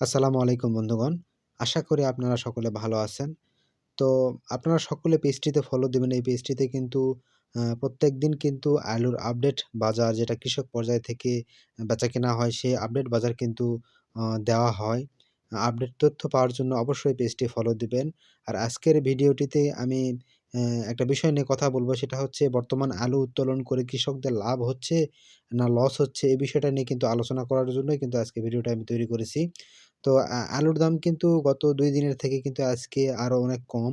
আসসালামু আলাইকুম বন্ধুগণ। আশা করি আপনারা সকলে ভালো আছেন। তো আপনারা সকলে পেজটিতে ফলো দিবেন। এই পেজটিতে কিন্তু প্রত্যেক দিন কিন্তু আলুর আপডেট বাজার, যেটা কৃষক পর্যায় থেকে বেচাকেনা হয়, সেই আপডেট বাজার কিন্তু দেওয়া হয়। আপডেট তথ্য পাওয়ার জন্য অবশ্যই পেজটি ফলো দিবেন। আর আজকের ভিডিওটিতে আমি একটা বিষয় নিয়ে কথা বলব সেটা হচ্ছে বর্তমান আলু উত্তোলন করে কৃষকদের লাভ হচ্ছে না লস হচ্ছে এই বিষয়টা নিয়ে কিন্তু আলোচনা করার জন্যই কিন্তু আজকে ভিডিওটা আমি তৈরি করেছি। তো আলুর দাম কিন্তু গত ২ দিনের থেকে কিন্তু আজকে আরও অনেক কম।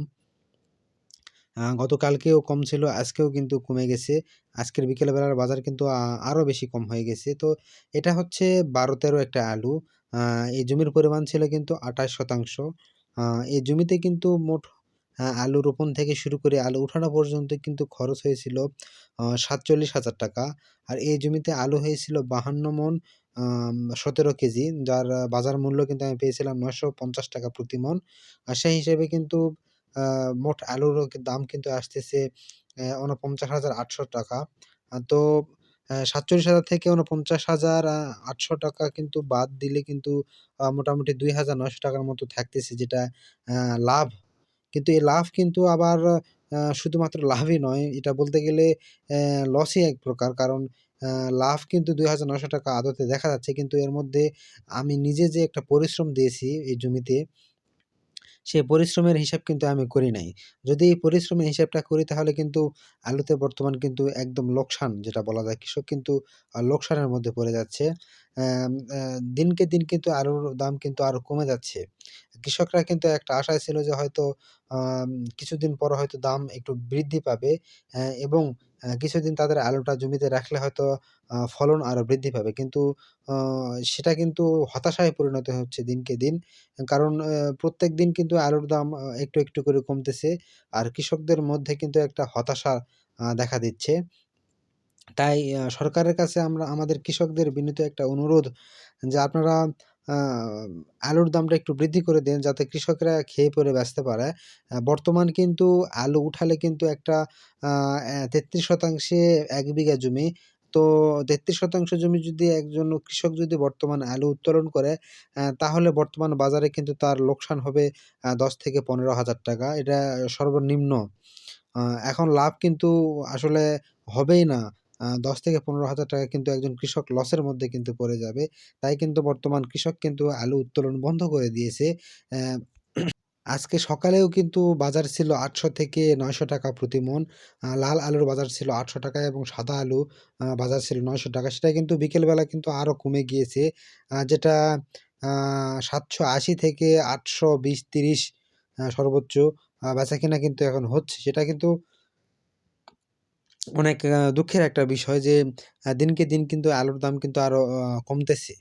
গতকালকেও কম ছিল, আজকেও কিন্তু কমে গেছে। আজকের বিকেল বেলার বাজার কিন্তু আ আরও বেশি কম হয়ে গেছে। তো এটা হচ্ছে ১২-১৩ একটা আলু। এই জমির পরিমাণ ছিল কিন্তু ২৮ শতাংশ। এই জমিতে কিন্তু মোট আলু রোপণ থেকে শুরু করে আলু উঠানো পর্যন্ত কিন্তু খরচ হয়েছিল সাতচল্লিশ হাজার টাকা। আর এই জমিতে আলু হয়েছিল ৫২ মন সতেরো কেজি যার বাজার মূল্য কিন্তু আমি পেয়েছিলাম ৳৯৫০ টাকা প্রতি মন। আর সেই হিসেবে কিন্তু মোট আলুর দাম কিন্তু আসতেছে উনপঞ্চাশ হাজার আটশো টাকা। তো সাতচল্লিশ হাজার থেকে ৳৪৯,৮০০ টাকা কিন্তু বাদ দিলে কিন্তু মোটামুটি দুই হাজার ৳২,৯০০ টাকার মতো থাকতেছে যেটা লাভ। কিন্তু এই লাভ কিন্তু আবার শুধুমাত্র লাভই নয়, এটা বলতে গেলে লসই এক প্রকার। কারণ লাভ কিন্তু ৳২,৯০০ টাকা আদতে দেখা যাচ্ছে। কিন্তু এর মধ্যে আমি নিজে যে একটা পরিশ্রম দিয়েছি এই জমিতে, সেই পরিশ্রমের হিসাব কিন্তু আমি করি নাই। যদি এই পরিশ্রমের হিসাবটা করি তাহলে কিন্তু আলুতে বর্তমান কিন্তু একদম লোকসান যেটা বলা যায়। কৃষক কিন্তু লোকসানের মধ্যে পড়ে যাচ্ছে। দিনকে দিন কিন্তু আলুর দাম কিন্তু আরও কমে যাচ্ছে। কৃষকরা কিন্তু একটা আশায় ছিল যে হয়তো কিছুদিন পর হয়তো দাম একটু বৃদ্ধি পাবে এবং কিছুদিন তাদের আলুটা জমিতে রাখলে হয়তো ফলন আরও বৃদ্ধি পাবে। কিন্তু সেটা কিন্তু হতাশায় পরিণত হচ্ছে দিনকে দিন। কারণ প্রত্যেক দিন কিন্তু আলুর দাম একটু, একটু করে কমতেছে। আর কৃষকদের মধ্যে কিন্তু একটা হতাশা দেখা দিচ্ছে। তাই সরকারের কাছে আমরা আমাদের কৃষকদের বিনীত একটা অনুরোধ যে আপনারা আলুর দামটা একটু বৃদ্ধি করে দেন যাতে কৃষকরা খেয়ে পরে বাঁচতে পারে। বর্তমান কিন্তু আলু উঠালে কিন্তু একটা ৩৩ শতাংশে এক বিঘা জমি। তো ৩৩ শতাংশ জমি যদি একজন কৃষক যদি বর্তমান আলু উত্তোলন করে তাহলে বর্তমান বাজারে কিন্তু তার লোকসান হবে দশ থেকে পনেরো হাজার টাকা। এটা সর্বনিম্ন। এখন লাভ কিন্তু আসলে হবেই না। ১০ থেকে ১৫,০০০ টাকা কিন্তু একজন কৃষক লসের মধ্যে কিন্তু পড়ে যাবে। তাই কিন্তু বর্তমান কৃষক কিন্তু আলু উত্তোলন বন্ধ করে দিয়েছে। আজকে সকালেও কিন্তু বাজার ছিল ৮০০ থেকে ৯০০ টাকা প্রতি মন। লাল আলুর বাজার ছিল ৮০০ টাকা এবং সাদা আলু বাজার ছিল ৯০০ টাকা। সেটা কিন্তু বিকেলবেলা কিন্তু আরও কমে গিয়েছে। যেটা সাতশো আশি থেকে আটশো বিশ তিরিশ সর্বোচ্চ আ বেচাকেনা কিন্তু এখন হচ্ছে। সেটা কিন্তু অনেক দুঃখের একটা বিষয় যে দিনকে দিন কিন্তু আলুর দাম কিন্তু আরও কমতেছে।